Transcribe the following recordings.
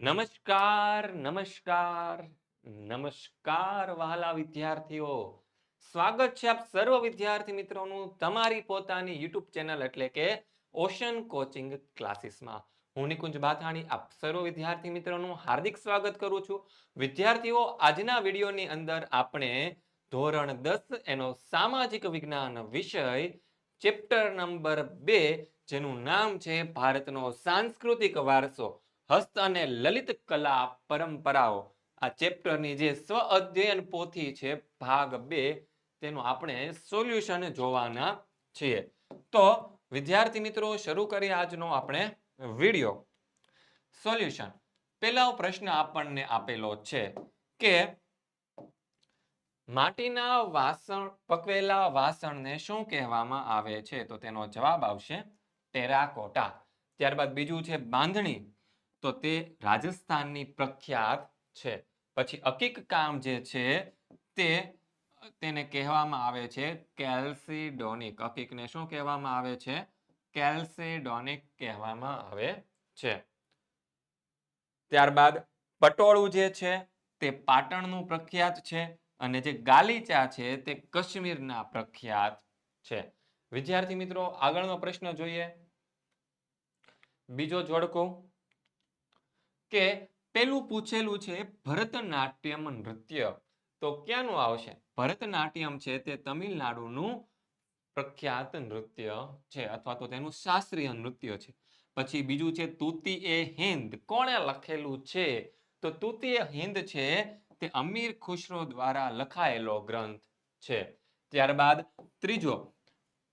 નમસ્કાર નમસ્કાર નમસ્કાર વહાલા વિદ્યાર્થીઓ. સ્વાગત છે આપ સર્વ વિદ્યાર્થી મિત્રોનું તમારી પોતાની યુટ્યુબ ચેનલ એટલે કે ઓશન કોચિંગ ક્લાસીસમાં. હું નિકુંજ બાથાણી, આપ સર્વ વિદ્યાર્થી મિત્રોનું હાર્દિક સ્વાગત કરું છું. વિદ્યાર્થીઓ, આજના વિડીયોની અંદર આપણે ધોરણ દસ એનો સામાજિક વિજ્ઞાન વિષય ચેપ્ટર નંબર બે, જેનું નામ છે ભારતનો સાંસ્કૃતિક વારસો. હસ્ત અને લલિત કલા પરંપરાઓ. આ ચેપ્ટરની જે સ્વ અધ્યયન પોથી છે, ભાગ બે, તેનું આપણે સોલ્યુશન જોવાના છીએ. તો, વિદ્યાર્થી મિત્રો, શરૂ કરીએ આજનો આપણે વીડિયો. સોલ્યુશન. પહેલો પ્રશ્ન આપણને આપેલો છે કે, માટીના વાસણ, પકવેલા વાસણને શું કહેવામાં આવે છે? તો તેનો જવાબ આવશે ટેરાકોટા. ત્યારબાદ બીજું છે બાંધણી. તો તે રાજસ્થાનની પ્રખ્યાત છે. પછી અકીક કામ જે છે તે તેને કહેવામાં આવે છે કેલ્સીડોનિક. અકીકને શું કહેવામાં આવે છે? કેલ્સીડોનિક કહેવામાં આવે છે. ત્યારબાદ પટોળું જે છે તે પાટણનું પ્રખ્યાત છે અને જે ગાલીચા છે તે કાશ્મીરના પ્રખ્યાત છે. વિદ્યાર્થી મિત્રો, આગળનો પ્રશ્ન જોઈએ. બીજો જોડકો. કે પેલું પૂછેલું છે ભરતનાટ્યમ નૃત્ય. તો ક્યાંનું આવશે? ભરતનાટ્યમ છે તે તમિલનાડુનું પ્રખ્યાત નૃત્ય છે અથવા તો તેનું શાસ્ત્રીય નૃત્ય છે. પછી બીજું છે તૂતી એ હિન્દ. કોણે લખેલું છે? તો તૂતી એ હિન્દ છે તે અમીર ખુશરો દ્વારા લખાયેલો ગ્રંથ છે. ત્યારબાદ ત્રીજો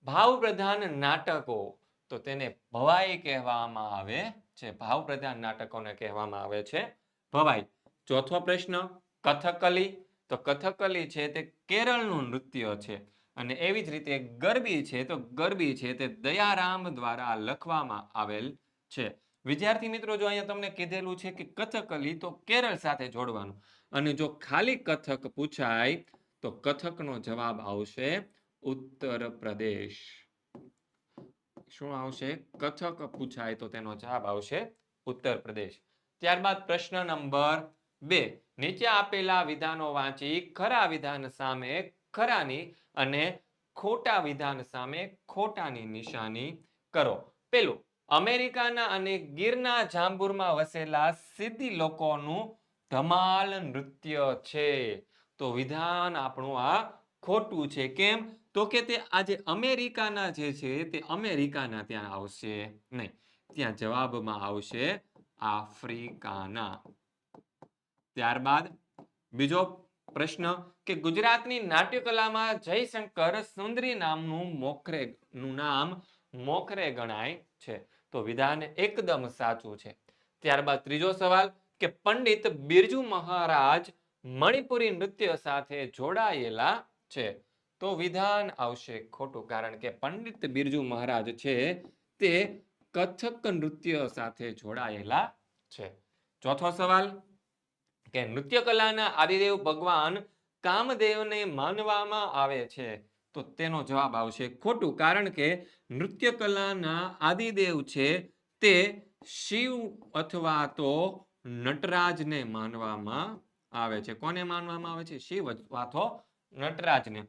ભાવ પ્રધાન નાટકો. તો તેને ભવાઈ કહેવામાં આવે છે ભાવ પ્રધાન નાટકોને કહેવામાં આવે છે. ભવાઈ, ચોથો પ્રશ્ન, કથકલી. તો કથકલી છે તે કેરળનું નૃત્ય છે અને એવી જ રીતે ગરબી છે, તો ગરબી છે તે દયારામ દ્વારા લખવામાં આવેલ છે. વિદ્યાર્થી મિત્રો, જો અહીંયા તમને કીધેલું છે કે કથકલી, તો કેરળ સાથે જોડવાનું. અને જો ખાલી કથક પૂછાય, તો કથકનો જવાબ આવશે ઉત્તર પ્રદેશ. શું આવશે? કથક પૂછાય તો તેનો જવાબ આવશે ઉત્તર પ્રદેશ. ત્યારબાદ પ્રશ્ન નંબર બે. નીચે આપેલા વિધાનો વાંચી ખરા વિધાન સામે ખરાની અને ખોટા વિધાન સામે ખોટાની નિશાની કરો. પેલું, અમેરિકાના અને ગીરના જાંબુરમાં વસેલા સિદ્ધિ લોકોનું ધમાલ નૃત્ય છે. તો વિધાન આપણું આ ખોટું છે. કેમ? તો કે તે આજે અમેરિકાના જે છે તે અમેરિકાના ત્યાં આવશે નહીં. ત્યાં જવાબમાં આવશે આફ્રિકાના. ત્યારબાદ બીજો પ્રશ્ન કે ગુજરાતની નાટ્યકલામાં જયશંકર સુંદરી નામનું મોખરે નું નામ મોખરે ગણાય છે. તો વિધાન એકદમ સાચું છે. ત્યારબાદ ત્રીજો સવાલ કે પંડિત બિરજુ મહારાજ મણિપુરી નૃત્ય સાથે જોડાયેલા છે. તો વિધાન આવશે ખોટું, કારણ કે પંડિત બિરજુ મહારાજ છે તે કથક નૃત્ય સાથે જોડાયેલા છે. ચોથો સવાલ, કે નૃત્ય કલાના આદિદેવ ભગવાન કામદેવને માનવામાં આવે છે? તો તેનો જવાબ આવશે ખોટું, કારણ કે નૃત્ય કલાના આદિદેવ છે તે શિવ અથવા તો નટરાજને માનવામાં આવે છે. કોને માનવામાં આવે છે? શિવ અથવા તો નટરાજને.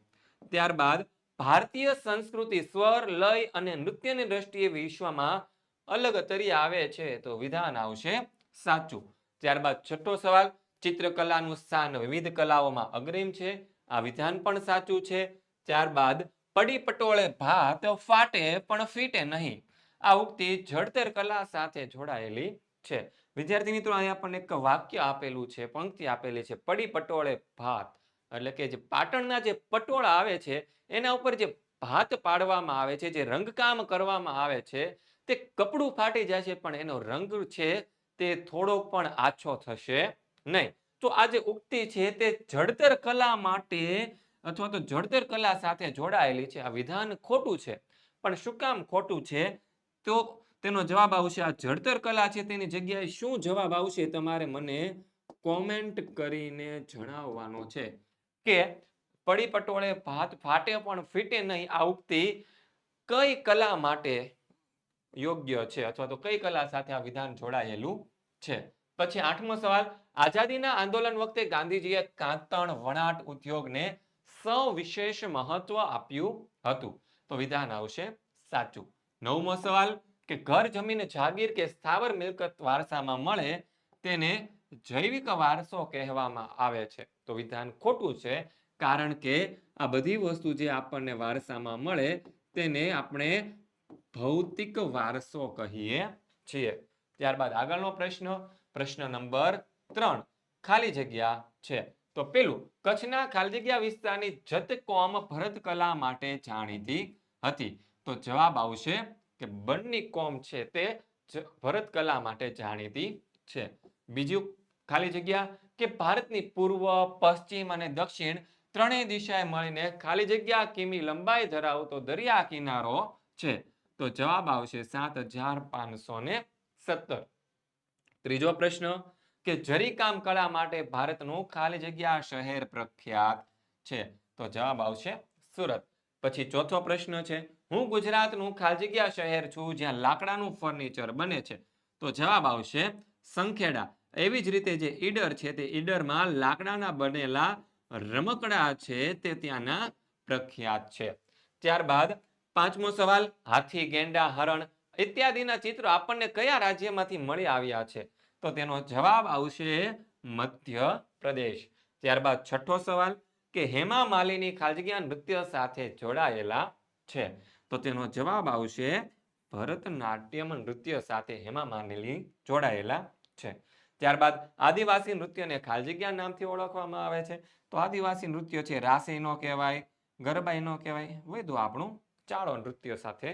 ત્યારબાદ ભારતીય સંસ્કૃતિ, સ્વર, લય અને નૃત્યની દ્રષ્ટિએ વિશ્વમાં અલગ તરી આવે છે. તો વિધાન આવશે સાચું. ત્યારબાદ છઠ્ઠો સવાલ, ચિત્રકલાનું સ્થાન વિવિધ કલાઓમાં અગ્રીમ છે. આ વિધાન પણ સાચું છે. ત્યારબાદ, પડી પટોળે ભાત ફાટે પણ ફીટે નહીં. આ ઉક્તિ જળતર કલા સાથે જોડાયેલી છે. વિદ્યાર્થી મિત્રો અહીંયા આપણને એક વાક્ય આપેલું છે, પંક્તિ આપેલી છે. પડી પટોળે ભાત. એટલે કે જે પાટણના જે પટોળા આવે છે, એના ઉપર જે ભાત પાડવામાં આવે છે, જે રંગકામ કરવામાં આવે છે, તે કપડું ફાટી છે પણ એનો રંગ છે તે થોડોક પણ આછો થશે નહીં. તો આ જે ઉક્તિ છે તે જળતર કલા માટે અથવા તો જળતર કલા સાથે જોડાયેલી છે. આ વિધાન ખોટું છે. પણ શું કામ ખોટું છે? તો તેનો જવાબ આવશે, આ જળતર કલા છે તેની જગ્યાએ શું જવાબ આવશે તમારે મને કોમેન્ટ કરીને જણાવવાનો છે. કે પડી પટોળે ભાત ફાટે પણ ફીટે નહીં, આ ઉક્તિ કઈ કલા માટે યોગ્ય છે અથવા તો કઈ કલા સાથે આ વિધાન જોડાયેલું છે? પછી આઠમો સવાલ, આઝાદીના આંદોલન વખતે ગાંધીજીએ કાંતણ વણાટ ઉદ્યોગને સવિશેષ મહત્વ આપ્યું હતું. તો વિધાન આવશે સાચું. નવમો સવાલ, કે ઘર, જમીન, જાગીર કે સ્થાવર મિલકત વારસામાં મળે તેને જૈવિક વારસો કહેવામાં આવે છે. તો વિધાન ખોટું છે, કારણ કે આ બધી વસ્તુ જે આપણને વારસામાં મળે, તેને આપણે ભૌતિક વારસો કહીએ છીએ. ત્યારબાદ આગળનો પ્રશ્ન પ્રશ્ન નંબર ત્રણ. ખાલી જગ્યા છે. તો પેલું, કચ્છના ખાલી જગ્યા વિસ્તારની જત કોમ ભરત કલા માટે જાણીતી હતી. તો જવાબ આવશે કે બન્ની કોમ છે તે ભરત કલા માટે જાણીતી છે. બીજું, ખાલી જગ્યા કે ભારતની પૂર્વ, પશ્ચિમ અને દક્ષિણ ત્રણેય દિશાએ મળીને ખાલી જગ્યા કિમી લંબાઈ ધરાવતો દરિયા કિનારો છે. તો જવાબ આવશે સાત હજાર પાંચસો ને સત્તર. ત્રીજો પ્રશ્ન, કે જરીકામ કળા માટે ભારતનું ખાલી જગ્યા શહેર પ્રખ્યાત છે? તો જવાબ આવશે સુરત. પછી ચોથો પ્રશ્ન છે, હું ગુજરાતનું ખાલી જગ્યા શહેર છું જ્યાં લાકડાનું ફર્નિચર બને છે? તો જવાબ આવશે સંખેડા. એવી જ રીતે જે ઈડર છે તે ઈડરમાં લાકડાના બનેલા રમકડા છે તે ત્યાંના પ્રખ્યાત છે. ત્યારબાદ પાંચમો સવાલ, હાથી, ગેંડા, હરણ ઇત્યાદિના ચિત્રો આપણને કયા રાજ્યમાંથી મળી આવ્યા છે? તો તેનો જવાબ આવશે મધ્ય પ્રદેશ ત્યારબાદ છઠ્ઠો સવાલ, કે હેમા માલિની ખાજગીયા નૃત્ય સાથે જોડાયેલા છે? તો તેનો જવાબ આવશે ભરતનાટ્યમ નૃત્ય સાથે હેમા માલિની જોડાયેલા છે. ત્યારબાદ આદિવાસી નૃત્યને ખાલજીગ્યા નામથી ઓળખવામાં આવે છે. તો આદિવાસી નૃત્ય છે, રાસી નો કહેવાય, ગરબાઈ નો કહેવાય વધુ આપણું ચાળો નૃત્ય સાથે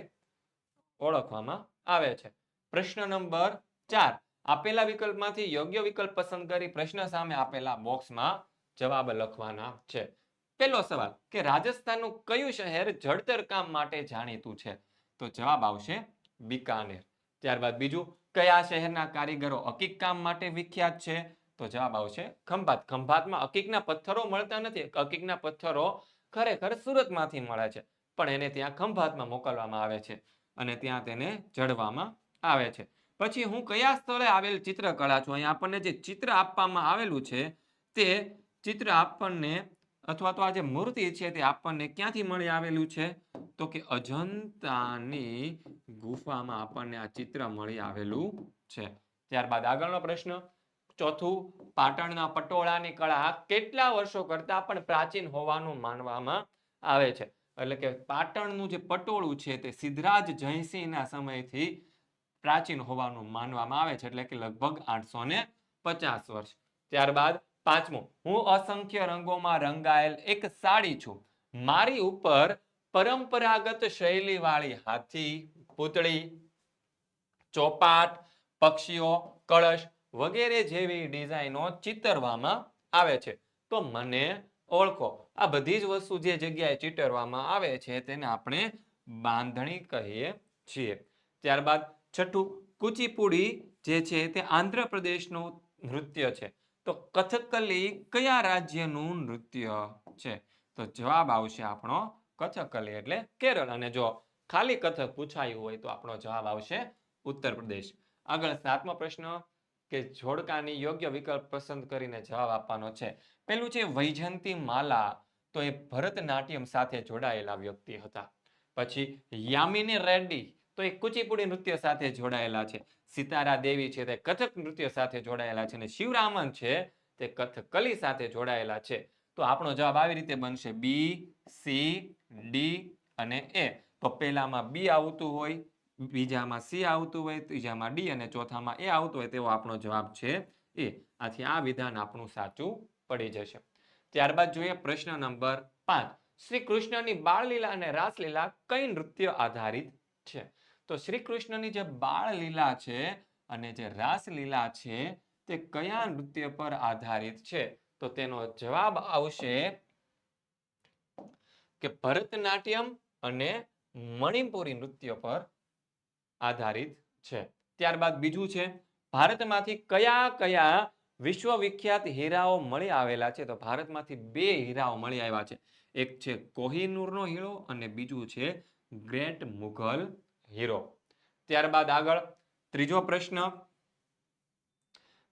ઓળખવામાં આવે છે. પ્રશ્ન નંબર ચાર, આપેલા વિકલ્પમાંથી યોગ્ય વિકલ્પ પસંદ કરી પ્રશ્ન સામે આપેલા બોક્સમાં જવાબ લખવાના છે. પહેલો સવાલ, કે રાજસ્થાનનું કયું શહેર જળતર કામ માટે જાણીતું છે? તો જવાબ આવશે બિકાનેર. ત્યારબાદ બીજું કયા શહેરના કારીગરો અકીક કામ માટે વિખ્યાત છે? તો જવાબ આવશે ખંભાત. ખંભાતમાં અકીકના પથ્થરો મળતા નથી. અકીકના પથ્થરો ખરેખર સુરતમાંથી મળે છે, પણ એને ત્યાં ખંભાતમાં મોકલવામાં આવે છે અને ત્યાં તેને જડવામાં આવે છે. પછી હું કયા સ્થળે આવેલ ચિત્રકળા છું? અહીંયા આપણને જે ચિત્ર આપવામાં આવેલું છે તે ચિત્ર આપણને અથવા તો આ જે મૂર્તિ છે તે આપણને ક્યાંથી મળી આવેલું છે? તો કે અજંતાની ગુફામાં આપણને આ ચિત્ર મળી આવેલું છે. ત્યારબાદ આગળનો પ્રશ્ન, ચોથું, પાટણના પટોળાની કળા કેટલા વર્ષો કરતા પણ પ્રાચીન હોવાનું માનવામાં આવે છે? એટલે કે પાટણનું જે પટોળું છે તે સિદ્ધરાજ જયસિંહના સમયથી પ્રાચીન હોવાનું માનવામાં આવે છે. એટલે કે લગભગ આઠસો ને પચાસ વર્ષ. ત્યારબાદ પાંચમું, હું અસંખ્ય રંગોમાં રંગાયેલ એક સાડી છું. મારી ઉપર પરંપરાગત શૈલીવાળી હાથી, પૂતળી, ચોપાટ, પક્ષીઓ, કળશ વગેરે જેવી ડિઝાઇનો ચિતરવામાં આવે છે. તો મને ઓળખો, આ બધી જ વસ્તુ જે જગ્યાએ ચિતરવામાં આવે છે તેને આપણે બાંધણી કહીએ છીએ. ત્યારબાદ છઠ્ઠું, કુચીપુડી જે છે તે આંધ્રપ્રદેશનું નૃત્ય છે. તો કથકલી કયા રાજ્યનું નૃત્ય છે? તો જવાબ આવશે આપણો કથકલી એટલે કેરળ. અને જો ખાલી કથક પૂછાયું હોય તો આપણો જવાબ આવશે ઉત્તર પ્રદેશ. આગળ સાતમો પ્રશ્ન, કે જોડકાની યોગ્ય વિકલ્પ પસંદ કરીને જવાબ આપવાનો છે. પેલું છે વૈજયંતી માલા, તો એ ભરતનાટ્યમ સાથે જોડાયેલા વ્યક્તિ હતા. પછી યામિની રેડ્ડી, તો એ કુચીપુડી નૃત્ય સાથે જોડાયેલા છે. સિતારા દેવી છે તે કથક નૃત્ય સાથે જોડાયેલા છે અને શિવરામન છે તે કથકલી સાથે જોડાયેલા છે. તો આપણો જવાબ આવી રીતે બનશે બી સી ડી અને એ તો પહેલામાં બી આવતું હોય, બીજામાં સી આવતું હોય, ત્રીજામાં ડી અને ચોથામાં એ આવતું હોય તેવો આપણો જવાબ છે એ આથી આ વિધાન આપણું સાચું પડી જશે. ત્યારબાદ જોઈએ પ્રશ્ન નંબર પાંચ. શ્રી કૃષ્ણની બાળલીલા અને રાસલીલા કઈ નૃત્ય આધારિત છે? તો શ્રી કૃષ્ણની જે બાળલીલા છે અને જે રાસલીલા છે, તે કયા નૃત્ય પર આધારિત છે? તો તેનો જવાબ આવશે કે ભરતનાટ્યમ અને મણિપુરી નૃત્ય પર આધારિત છે. ત્યારબાદ બીજું છે, ભારતમાંથી કયા કયા વિશ્વ વિખ્યાત હીરાઓ મળી આવેલા છે? તો ભારતમાંથી બે હીરાઓ મળી આવ્યા છે. એક છે કોહિનૂરનો હીરો અને બીજું છે ગ્રેટ મુઘલ હીરો. ત્યારબાદ આગળ ત્રીજો પ્રશ્ન.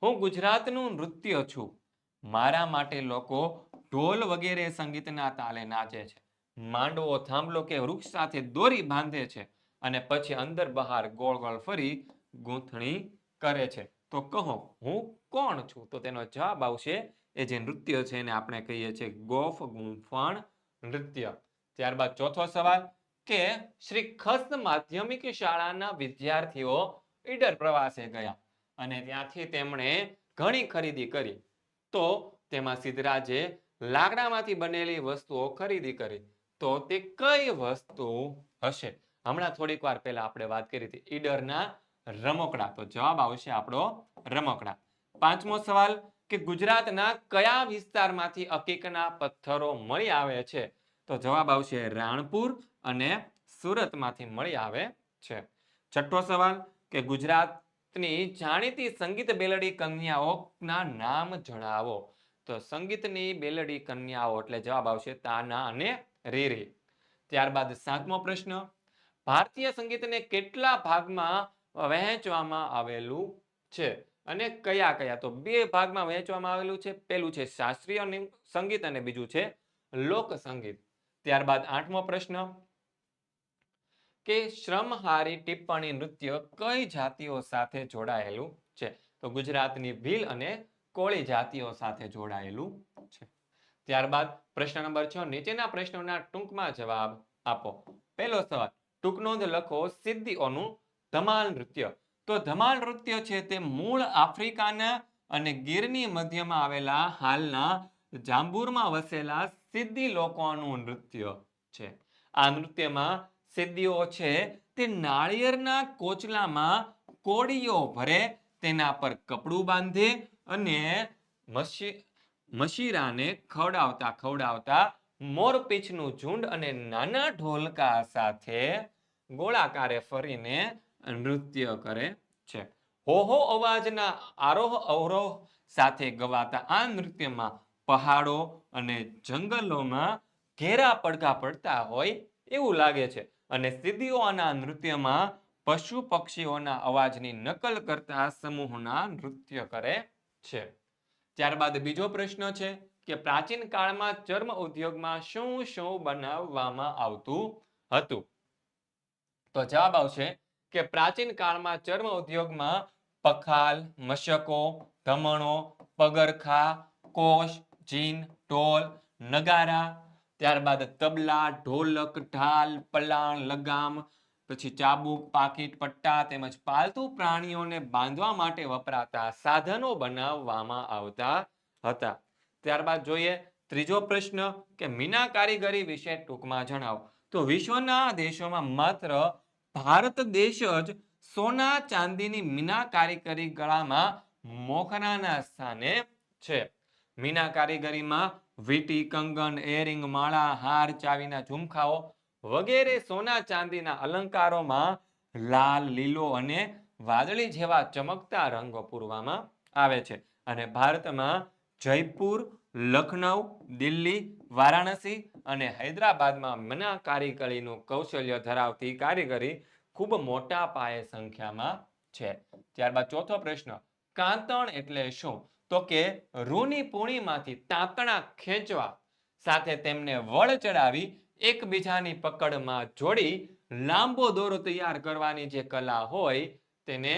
હું ગુજરાતનું નૃત્ય છું. મારા માટે લોકો ઢોલ વગેરે સંગીતના તાલે નાચે છે. માંડવો થાંભલો કે વૃક્ષ સાથે દોરી બાંધે છે અને પછી અંદર બહાર ગોળ ગોળ ફરી ગૂંથણી કરે છે. તો કહો, હું કોણ છું? તો તેનો જવાબ આવશે એ જે નૃત્ય છે એને આપણે કહીએ છીએ ગોફ ગુંફણ નૃત્ય. ત્યારબાદ ચોથો સવાલ. કે શ્રી ખસ્ત માધ્યમિક શાળાના વિદ્યાર્થીઓ ઈડર પ્રવાસે ગયા અને ત્યાંથી તેમણે ઘણી ખરીદી કરી. તો તેમાં સિદ્ધરાજે લાકડામાંથી બનેલી વસ્તુઓ ખરીદી કરી. તો તે કઈ વસ્તુ હશે? હમણાં થોડીક વાર પહેલા આપણે વાત કરી હતી ઈડરના રમકડા. તો જવાબ આવશે આપણો રમકડા. પાંચમો સવાલ, કે ગુજરાતના કયા વિસ્તારમાંથી અકીકના પથ્થરો મળી આવે છે? તો જવાબ આવશે રાણપુર અને સુરતમાંથી મળી આવે છે. છઠ્ઠો સવાલ, કે ગુજરાતની જાણીતી સંગીત બેલડી કન્યાઓના નામ જણાવો? તો સંગીતની બેલડી કન્યાઓ એટલે જવાબ આવશે તાના અને રીરી. ત્યારબાદ સાતમો પ્રશ્ન, ભારતીય સંગીતને કેટલા ભાગમાં વહેંચવામાં આવેલું છે? અને કયા કયા? તો બે ભાગમાં વહેંચવામાં આવેલું છે. પેલું છે શાસ્ત્રીય સંગીત અને બીજું છે લોક સંગીત ત્યારબાદ આઠમો પ્રશ્ન, કે શ્રમહારી ટિપ્પણી નૃત્ય કઈ જાતિઓ સાથે જોડાયેલું છે? તો ગુજરાતની ભીલ અને કોળી જાતિઓ સાથે જોડાયેલું છે. ત્યારબાદ પ્રશ્ન નંબર છ, નીચેના પ્રશ્નોના ટૂંકમાં જવાબ આપો. પહેલો સવાલ, ટૂંક નોંધ લખો સિદ્ધિઓનું ધમાલ નૃત્ય. તો ધમાલ નૃત્ય છે તે મૂળ આફ્રિકાના અને ગીરની મધ્યમાં આવેલા હાલના જાંબુરમાં વસેલા સિદ્ધિ લોકોનું નૃત્ય છે. આ નૃત્યમાં સિદ્ધિઓ છે તે નાળિયેરના કોચલામાં કોડીઓ ભરે, તેના પર કપડું બાંધે અને મશી, મશીરાને ખવડાવતા ખવડાવતા મોરપીંછનું ઝુંડ અને નાના ઢોલકા સાથે ગોળાકારે ફરીને નૃત્ય કરે છે. હો હો અવાજના આરોહ અવરોહ સાથે ગવાતા આ નૃત્યમાં પહાડો અને જંગલોમાં ઘેરા પડઘા પડતા હોય એવું લાગે છે. અને સિદ્ધિઓના નૃત્યમાં પશુ પક્ષીઓના અવાજની નકલ કરતા સમૂહના નૃત્ય કરે છે. ત્યારબાદ બીજો પ્રશ્ન છે કે પ્રાચીન કાળમાં ચર્મ ઉદ્યોગમાં શું શું બનાવવામાં આવતું હતું? તો જવાબ આવશે કે પ્રાચીન કાળમાં ચર્મ ઉદ્યોગમાં પખાલ, મશકો, ધમણો, પગરખા, કોષ જીન ઢોલ નગારા, ત્યારબાદ તબલા, ઢોલક, ઢાલ, પલાણ, લગામ, પછી ચાબુક, પાકીટ, પટ્ટા તેમજ પાલતુ પ્રાણીઓને બાંધવા માટે વપરાતા સાધનો બનાવવામાં આવતા હતા. ત્યારબાદ જોઈએ ત્રીજો પ્રશ્ન કે મીના કારીગરી વિશે ટૂંકમાં જણાવો. તો વિશ્વના દેશોમાં માત્ર ભારત દેશ જ સોના ચાંદીની મીના કારીગરી ગળામાં મોખરાના સ્થાને છે. મીના કારીગરીમાં વીટી, કંગન એરિંગ માળા, હાર, ચાવીના ઝુમખાઓ વગેરે સોના ચાંદીના અલંકારોમાં લાલ, લીલો અને વાદળી જેવા ચમકતા રંગો પૂરવામાં આવે છે. અને ભારતમાં જયપુર લખનઉ દિલ્હી, વારાણસી અને હૈદરાબાદમાં મીના કારીગરીનું કૌશલ્ય ધરાવતી કારીગરી ખૂબ મોટા પાયે સંખ્યામાં છે. ત્યારબાદ ચોથો પ્રશ્ન, કાંતણ એટલે શું? તો કે રૂની પૂણીમાંથી તાંતણા ખેંચવા સાથે તેમને વળ ચડાવી એકબીજાની પકડમાં જોડી લાંબો દોરો તૈયાર કરવાની જે કલા હોય તેને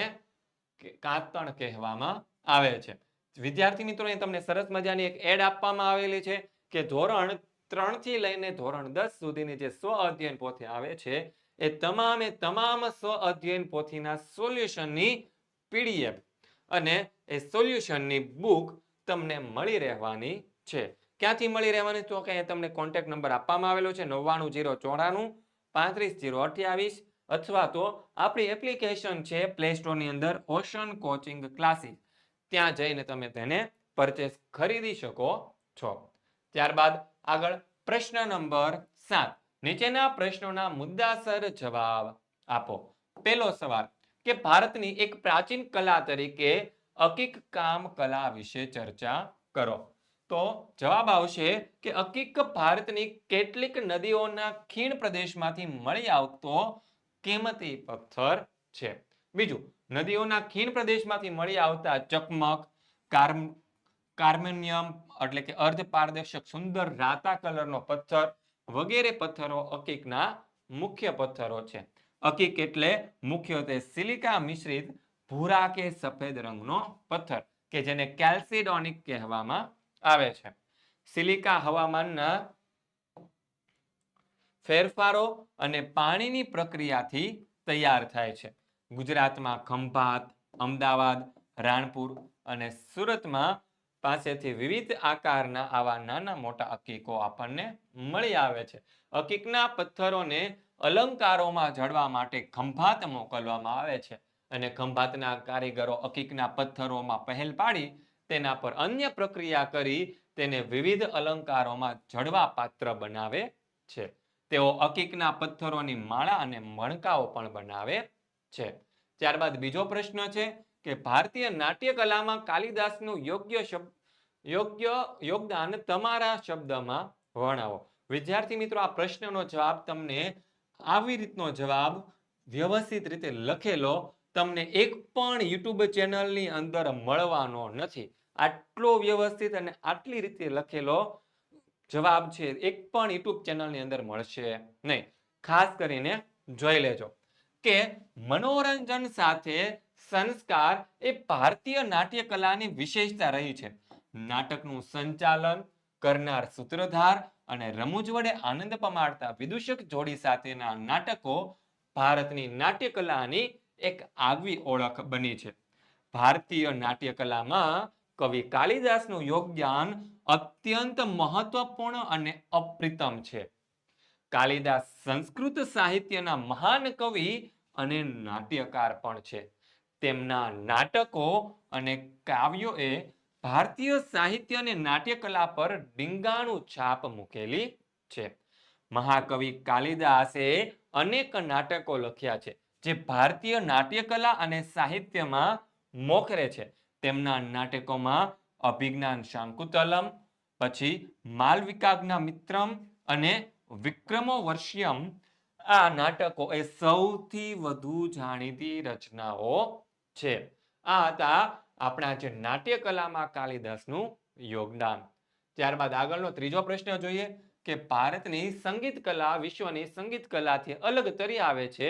કાતણ કહેવામાં આવે છે. વિદ્યાર્થી મિત્રો તમને સરસ મજાની એક એડ આપવામાં આવેલી છે કે ધોરણ ત્રણથી લઈને ધોરણ દસ સુધીની જે સ્વ અધ્યયન પોથી આવે છે, એ તમામે તમામ સ્વ અધ્યયન પોથીના સોલ્યુશનની પીડીએફ અને એ સોલ્યુશનની બુક તમને મળી રહેવાની છે. ક્યાંથી મળી રહેવાની? તો કે તમને કોન્ટેક્ટ નંબર આપવામાં આવેલો છે, નવ્વાણું જીરો ચોરાણું, પાંત્રીસ જીરો અઠ્યાવીસ, અથવા તો આપણી એપ્લિકેશન છે પ્લે સ્ટોરની અંદર ઓશન કોચિંગ ક્લાસીસ ત્યાં જઈને તમે તેને પરચેસ ખરીદી શકો છો. ત્યારબાદ આગળ પ્રશ્ન નંબર સાત. નીચેના પ્રશ્નોના મુદ્દાસર જવાબ આપો. પહેલો સવાલ કે ભારતની એક પ્રાચીન કલા તરીકે અકીક કામ કલા વિશે ચર્ચા કરો. તો જવાબ આવશે કે અકીક ભારતની કેટલીક નદીઓના ખીણ પ્રદેશમાંથી મળી આવતો કિંમતી પથ્થર છે. બીજું, નદીઓના ખીણ પ્રદેશમાંથી મળી આવતા ચકમક, કાર્મ, કાર્મેનિયમ એટલે કે અર્ધ પારદર્શક સુંદર રાતા કલરનો પથ્થર વગેરે પથ્થરો અકીકના મુખ્ય પથ્થરો છે. અકીક એટલે મુખ્યત્વે સિલિકા મિશ્રિત ભૂરા કે સફેદ રંગનો પથ્થર, કે જેને કેલ્સિડોનિક કહેવામાં આવે છે. સિલિકા હવામાનના ફેરફારો અને પાણીની પ્રક્રિયાથી તૈયાર થાય છે. ગુજરાતમાં ખંભાત, અમદાવાદ, રાણપુર અને સુરતમાં પાસેથી વિવિધ આકારના આવા નાના મોટા અકીકો આપણને મળી આવે છે. અકીકના પથ્થરોને અલંકારોમાં જડવા માટે ખંભાત મોકલવામાં આવે છે અને ખંભાતના કારીગરો અકીકના પથ્થરોમાં પહેલ પાડી તેના પર અન્ય પ્રક્રિયા કરી તેને વિવિધ અલંકારોમાં જડવા પાત્ર બનાવે છે. તેઓ અકીકના પથ્થરોની માળા અને મણકાઓ પણ બનાવે છે. ત્યારબાદ બીજો પ્રશ્ન છે કે ભારતીય નાટ્ય કલામાં કાલિદાસનું યોગ્ય શબ્દ યોગ્ય યોગદાન તમારા શબ્દમાં વર્ણવો. વિદ્યાર્થી મિત્રો, આ પ્રશ્નનો જવાબ તમને આવી રીતનો જવાબ વ્યવસ્થિત રીતે લખેલો તમને એક પણ યુટ્યુબ ચેનલની અંદર મળવાનો નથી. આટલો વ્યવસ્થિત અને આટલી રીતે લખેલો જવાબ છે, એક પણ યુટ્યુબ ચેનલની અંદર મળશે નહીં. ખાસ કરીને જોઈ લેજો કે મનોરંજન સાથે સંસ્કાર એ ભારતીય નાટ્ય કલાની વિશેષતા રહી છે. નાટકનું સંચાલન કરનાર સૂત્રધાર અને રમૂજ વડે આનંદ પમાડતા વિદૂષક જોડી સાથેના નાટકો ભારતની નાટ્યકલાની એક આગવી ઓળખ બની છે. ભારતીય નાટ્યકલામાં કવિ કાલિદાસનું યોગદાન અત્યંત મહત્વપૂર્ણ અને અપ્રિતમ છે. કાલિદાસ સંસ્કૃત સાહિત્યના મહાન કવિ અને નાટ્યકાર પણ છે. તેમના નાટકો અને કાવ્યોએ ભારતીય સાહિત્ય અને નાટ્યકલા પર ડીંગાણું છાપ મૂકેલી છે. મહાકવિ કાલિદાસે અનેક નાટકો લખ્યા છે, જે ભારતીય નાટ્યકલા અને સાહિત્યમાં મોખરે છે. તેમના નાટકોમાં અભિજ્ઞાન શાંકુતલમ, પછી માલવિકાગ્ના મિત્રમ અને વિક્રમો વર્ષિયમ આ નાટકો એ સૌથી વધુ જાણીતી રચનાઓ છે. આ હતા આપણા જે નાટ્ય કલામાં કાલિદાસનું યોગદાન. ત્યારબાદ આગળનો ત્રીજો પ્રશ્ન જોઈએ કે ભારતની સંગીત કલા વિશ્વની સંગીત કલાથી અલગ તરી આવે છે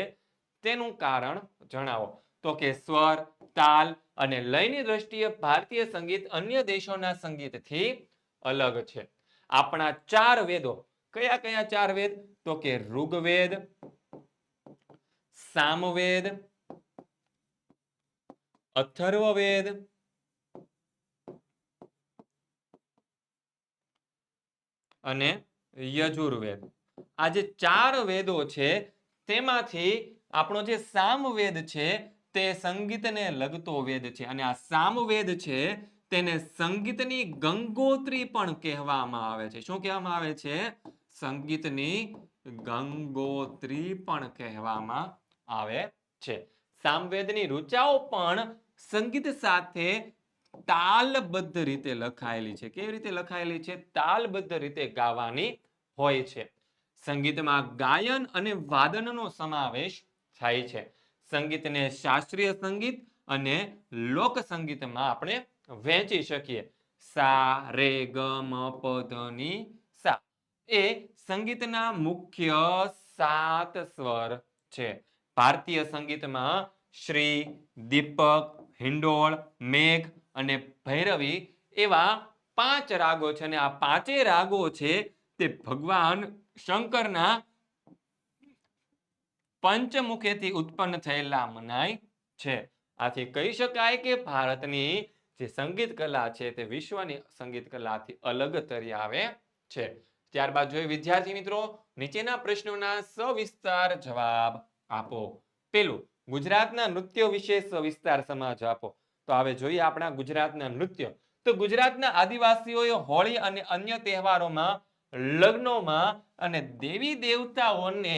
તેનું કારણ જણાવો. તો કે સ્વર, તાલ અને લયની દ્રષ્ટિએ ભારતીય સંગીત અન્ય દેશોના સંગીતથી અલગ છે. આપણા ચાર વેદો. કયા કયા ચાર વેદ? તો કે ઋગ્વેદ, સામવેદ અથર્વવેદ અને યજુર્વેદ આ જે ચાર વેદો છે. તેમાંથી આપણો જે સામવેદ છે, તે સંગીતને લગતો વેદ છે. અને આ સામવેદ છે, તેને સંગીતની ગંગોત્રી પણ કહેવામાં આવે છે. શું કહેવામાં આવે છે? સંગીતની ગંગોત્રી પણ કહેવામાં આવે છે. સામવેદની ઋચાઓ પણ સંગીત સાથે તાલબદ્ધ રીતે લખાયેલી છે. કેવી રીતે લખાયેલી છે? તાલબદ્ધ રીતે ગાવાની હોય છે. સંગીતમાં ગાયન અને વાદનનો સમાવેશ થાય છે. સંગીતને શાસ્ત્રીય સંગીત અને લોક સંગીતમાં આપણે વહેંચી શકીએ. સા, રે, ગ, મ, પ, ધ સા એ સંગીતના મુખ્ય સાત સ્વર છે. ભારતીય સંગીતમાં શ્રી, દીપક હિંડોળ, મેઘ અને ભૈરવી એવા પાંચ રાગો છે અને આ પાંચે રાગો છે તે ભગવાન શંકરના પંચમુખેથી ઉત્પન્ન થયેલા મનાય છે. આથી કહી શકાય કે ભારતની જે સંગીત કલા છે તે વિશ્વની સંગીત કલાથી અલગ તરી આવે છે. ત્યારબાદ જોઈએ વિદ્યાર્થી મિત્રો, નીચેના પ્રશ્નોના સવિસ્તાર જવાબ આપો. પેલું ગુજરાતના નૃત્યો વિશે સવિસ્તાર સમાજ આપો. તો હવે જોઈએ આપણા ગુજરાતના નૃત્ય. તો ગુજરાતના આદિવાસીઓએ હોળી અને અન્ય તહેવારોમાં, લગ્નોમાં અને દેવી દેવતાઓને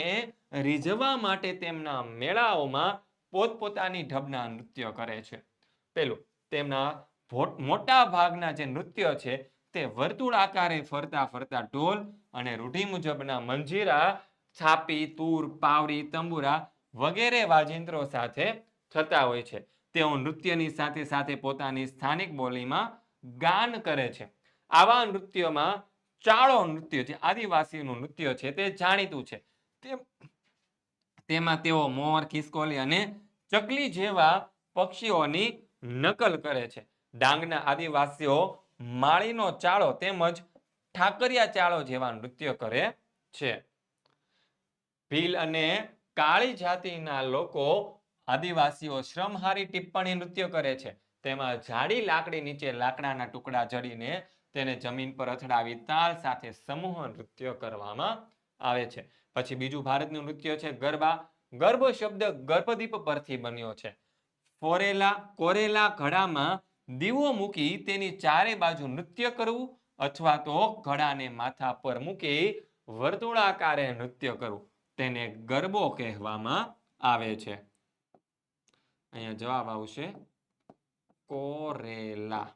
રીઝવવા માટે તેમના મેળાઓમાં પોતપોતાની ઢબના નૃત્ય કરે છે. પેલું, તેમના મોટા ભાગના જે નૃત્ય છે, તે વર્તુળ આકારે ફરતા ફરતા ઢોલ અને રૂઢિ મુજબના મંજીરા, છાપી, તૂર, પાવરી, તંબુરા વગેરે વાજિંત્રો સાથે થતા હોય છે. તેઓ નૃત્યની સાથે સાથે પોતાની સ્થાનિક બોલીમાં ગાન કરે છે. આવા નૃત્યોમાં ચાળો નૃત્ય જે આદિવાસીનું નૃત્ય છે તે જાણીતું છે. તેમાં તેઓ મોર, ખિસકોલી અને ચકલી જેવા પક્ષીઓની નકલ કરે છે. ડાંગના આદિવાસીઓ માળીનો ચાળો તેમજ ઠાકરિયા ચાળો જેવા નૃત્ય કરે છે. ભીલ અને કાળી જાતિના લોકો આદિવાસીઓ શ્રમહારી ટિપ્પણી નૃત્ય કરે છે. તેમાં જાડી લાકડી નીચે લાકડાના ટુકડા જડીને તેને જમીન પર અથડાવી તાલ સાથે સમૂહ નૃત્ય કરવામાં આવે છે. પછી બીજું ભારતનું નૃત્ય છે ગરબા. ગર્ભ શબ્દ ગર્ભદીપ પરથી બન્યો છે. ફોરેલા, કોરેલા ઘડામાં દીવો મૂકી તેની ચારે બાજુ નૃત્ય કરવું અથવા તો ઘડાને માથા પર મૂકી વર્તુળાકારે નૃત્ય કરવું. તેને ગરબો કહેવામાં આવે છે. અહીંયા જવાબ આવશે, કોરેલા.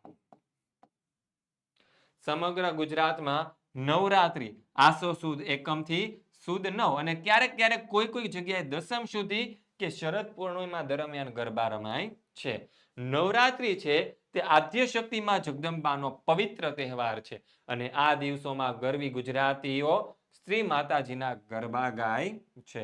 સમગ્ર ગુજરાતમાં નવરાત્રી આસો સુદ એકમથી સુદ નવ અને ક્યારેક ક્યારેક કોઈ કોઈ જગ્યાએ દસમ સુધી કે શરદ પૂર્ણિમા દરમિયાન ગરબા રમાય છે. નવરાત્રી છે તે આદ્ય શક્તિમાં જગદંબાનો પવિત્ર તહેવાર છે અને આ દિવસોમાં ગરવી ગુજરાતીઓ સ્ત્રી માતાજીના ગરબા ગાય છે.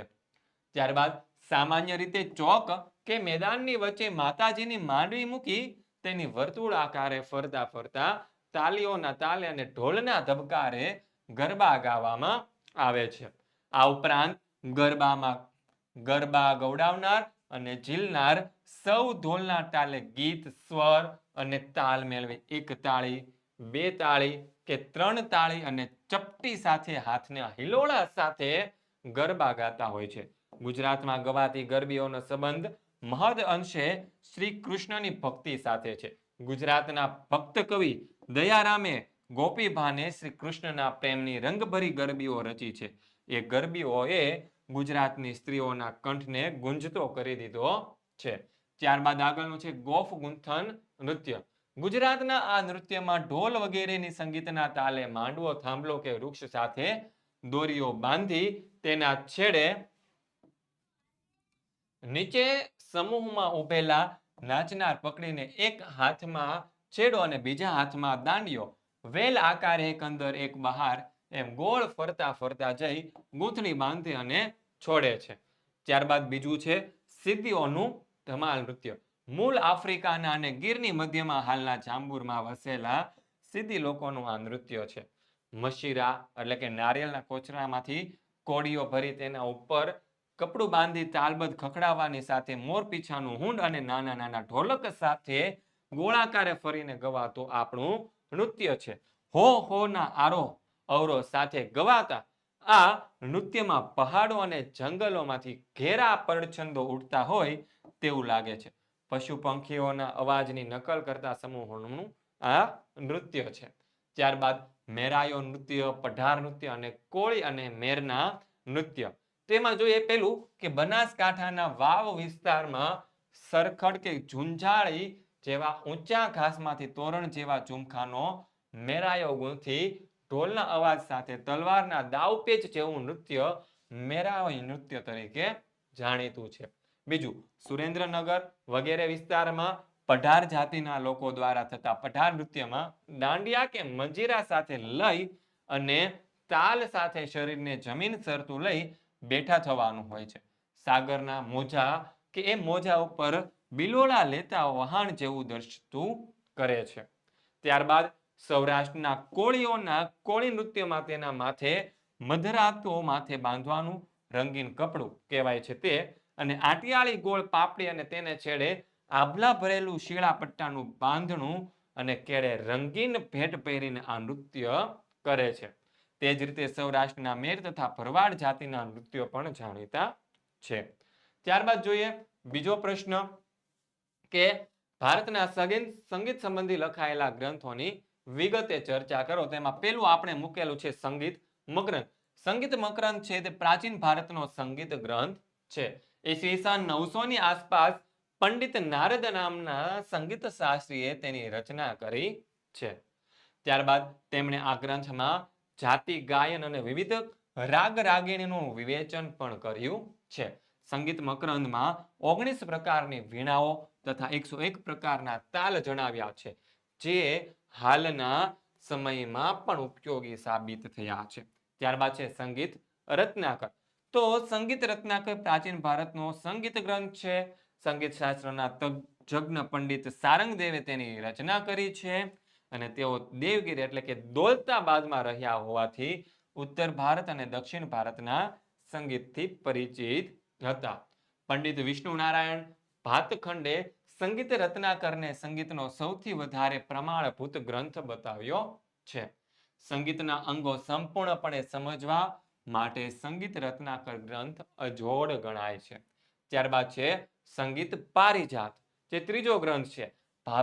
ત્યારબાદ સામાન્ય રીતે ચોક કે મેદાનની વચ્ચે માતાજીની માંડવી મૂકી તેની વર્તુળ આકારે ફરતા ફરતા તાલીઓના તાલે અને ઢોલના ધબકારે ગરબા ગાવામાં આવે છે. આ ઉપરાંત ગરબામાં ગરબા ગૌડાવનાર અને ઝીલનાર સૌ ઢોલના તાલે ગીત સ્વર અને તાલ મેળવી એક તાળી, બે તાળી કે ત્રણ તાળી અને ચપટી સાથે હાથને હિલોળા સાથે ગરબા ગાતા હોય છે. ગુજરાતમાં ગવાતી ગરબીઓનો સંબંધ મહદ અંશે શ્રી કૃષ્ણની ભક્તિ સાથે છે. ગુજરાતના ભક્ત કવિ દયારામે ગોપીભાને શ્રી કૃષ્ણના પ્રેમની રંગભરી ગરબીઓ રચી છે. એ ગરબીઓએ ગુજરાતની સ્ત્રીઓના કંઠને ગુંજતો કરી દીધો છે. ત્યારબાદ આગળનું છે ગોફ ગુંથન નૃત્ય. ગુજરાતના આ નૃત્યમાં ઢોલ વગેરેની સંગીતના તાલે માંડવો થાંભલો કે વૃક્ષ સાથે દોરીઓ બાંધી તેના છેડે નીચે સમૂહમાં ઉભેલા નાચનાર પકડીને એક હાથમાં છેડો અને બીજા હાથમાં દાંડિયો. વેલ આકારે એક અંદર એક બહાર એમ ગોળ ફરતા ફરતા જઈ ગૂંથણી બાંધે અને છોડે છે. ત્યારબાદ બીજું છે સિદ્ધિઓનું ધમાલ નૃત્ય. મૂળ આફ્રિકાના અને ગીરની મધ્યમાં હાલના જાંબુરમાં વસેલા સિદ્ધિ લોકોનું આ નૃત્ય છે. મશીરા એટલે કે નારિયેળના કોચરામાંથી કોડીઓ ભરી તેના ઉપર કપડું બાંધી તાલબદ્ધ ખખડાવવાની સાથે મોર પીછાનું હુંડ અને નાના નાના ઢોલક સાથે ગોળાકારે ફરીને ગવાતું આપણું નૃત્ય છે. હો હો ના આરો અવરો સાથે ગવાતા આ નૃત્યમાં પહાડો અને જંગલોમાંથી ઘેરા પડછંદો ઉડતા હોય તેવું લાગે છે. પશુ પંખીઓના અવાજની નકલ કરતા સમૂહોનું આ નૃત્ય છે. ત્યારબાદ મેરાયો નૃત્ય, પઢાર નૃત્ય અને કોળી અને મેરના નૃત્ય. તેમાં જોઈએ પેલું કે બનાસકાંઠાના વાવ વિસ્તારમાં સરખડ કે ઝુંઝાળી જેવા ઊંચા ઘાસમાંથી તોરણ જેવા ઝુમખાનો મેરાયો ગુણથી ઢોલના અવાજ સાથે તલવારના દાવપેચ જેવું નૃત્ય મેરાયો નૃત્ય તરીકે જાણીતું છે. બીજું, સુરેન્દ્રનગર વગેરે વિસ્તારમાં પઢાર જાતિના લોકો દ્વારા થતા પઢાર નૃત્યમાં દાંડિયા કે મંજીરા સાથે લઈ અને તાલ સાથે શરીરને જમીન સરતું લઈ બેઠા થવાનું હોય છે. સાગરના મોજા કે એ મોજા ઉપર બિલોડા લેતા વહાણ જેવું દર્શતું કરે છે. ત્યારબાદ સૌરાષ્ટ્રના કોળીઓના કોળી નૃત્યમાં તેના માથે મધરાતો માથે બાંધવાનું રંગીન કપડું કહેવાય છે તે અને આટિયાળી ગોળ પાપડી અને તેને છેડે આભલા ભરેલું શીળા પટ્ટાનું બાંધણું અને કેળે રંગીન ભેટ પહેરીને આ નૃત્ય કરે છે. તે જ રીતે સૌરાષ્ટ્રના મેર તથા ભરવાડ જાતિના નૃત્યો પણ જાણીતા છે. ત્યારબાદ જોઈએ બીજો પ્રશ્ન કે ભારતના સગીન સંગીત સંબંધી લખાયેલા ગ્રંથોની વિગતે ચર્ચા કરો. તેમાં પેલું આપણે મૂકેલું છે સંગીત મકરંદ. સંગીત મકરંદ છે તે પ્રાચીન ભારતનો સંગીત ગ્રંથ છે. ઈસવીસન નવસો ની આસપાસ પંડિત નારદ નામના સંગીત શાસ્ત્રીએ તેની રચના કરી છે. ત્યારબાદ તેમણે આ ગ્રંથમાં જાતિ, ગાયન અને વિવિધ રાગ રાગિણીનું વિવેચન પણ કર્યું છે. સંગીત મકરંદમાં ઓગણીસ પ્રકારની વીણાઓ તથા એકસો એક પ્રકારના તાલ જણાવ્યા છે, જે હાલના સમયમાં પણ ઉપયોગી સાબિત થયા છે. ત્યારબાદ છે સંગીત, રત્નાકર. તો સંગીત રત્નાકર પ્રાચીન ભારતનો સંગીત ગ્રંથ છે. સંગીત શાસ્ત્રના તજજ્ઞ પંડિત સારંગદેવે તેની રચના કરી છે અને તેઓ દેવગીર એટલે કે દોલતાબાદમાં રહ્યા હોવાથી ઉત્તર ભારત અને દક્ષિણ ભારતના સંગીતથી પરિચિત હતા. પંડિત વિષ્ણુ નારાયણ ભાતખંડે સંગીત રત્નાકરને સંગીતનો સૌથી વધારે પ્રમાણભૂત ગ્રંથ બતાવ્યો છે. સંગીતના અંગો સંપૂર્ણપણે સમજવા માટે સંગીત રત્નાકર ગ્રંથ અજોડ ગણાય છે. ત્યારબાદ છે સંગીત પારિજાત, જે ત્રીજો ગ્રંથ છે.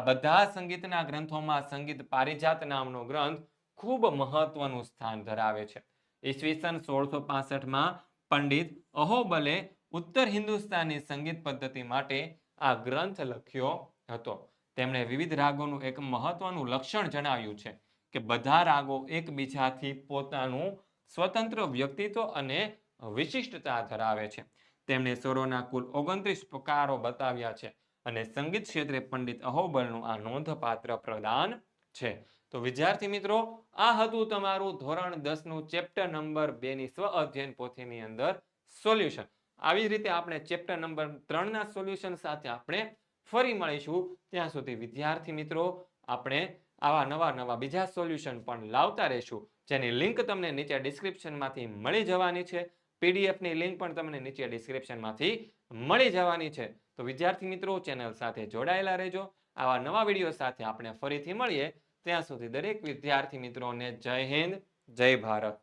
બધા સંગીતના ગ્રંથોમાં સંગીત પારિજાત નામનો ગ્રંથ ખૂબ મહત્વનું સ્થાન ધરાવે છે. ઈસવીસન સોળસો પાસઠમાં પંડિત અહોબલે ઉત્તર હિન્દુસ્તાની સંગીત પદ્ધતિ માટે આ ગ્રંથ લખ્યો હતો. તેમણે વિવિધ રાગોનું એક મહત્વનું લક્ષણ જણાવ્યું છે કે બધા રાગો એકબીજાથી પોતાનું સ્વતંત્ર વ્યક્તિત્વ અને વિશિષ્ટતા ધરાવે છે. તેમણે સ્વરોના કુલ ઓગણત્રીસ પ્રકારો બતાવ્યા છે અને સંગીત ક્ષેત્રે પંડિત અહોબલનું આ નોંધપાત્ર પ્રદાન છે. તો વિદ્યાર્થી મિત્રો, આ હતું તમારું ધોરણ દસનું ચેપ્ટર નંબર બે ની સ્વ અધ્યયન પોથીની અંદર સોલ્યુશન. આવી રીતે આપણે ચેપ્ટર નંબર ત્રણના સોલ્યુશન સાથે આપણે ફરી મળીશું. ત્યાં સુધી વિદ્યાર્થી મિત્રો, આપણે આવા નવા નવા બીજા સોલ્યુશન પણ લાવતા રહીશું. જેની લિંક તમને નીચે ડિસ્ક્રિપ્શનમાંથી મળી જવાની છે. પીડીએફની લિંક પણ તમને નીચે ડિસ્ક્રિપ્શનમાંથી મળી જવાની છે. તો વિદ્યાર્થી મિત્રો, ચેનલ સાથે જોડાયેલા રહેજો. આવા નવા વીડિયો સાથે આપણે ફરીથી મળીએ. ત્યાં સુધી દરેક વિદ્યાર્થી મિત્રોને જય હિન્દ, જય ભારત.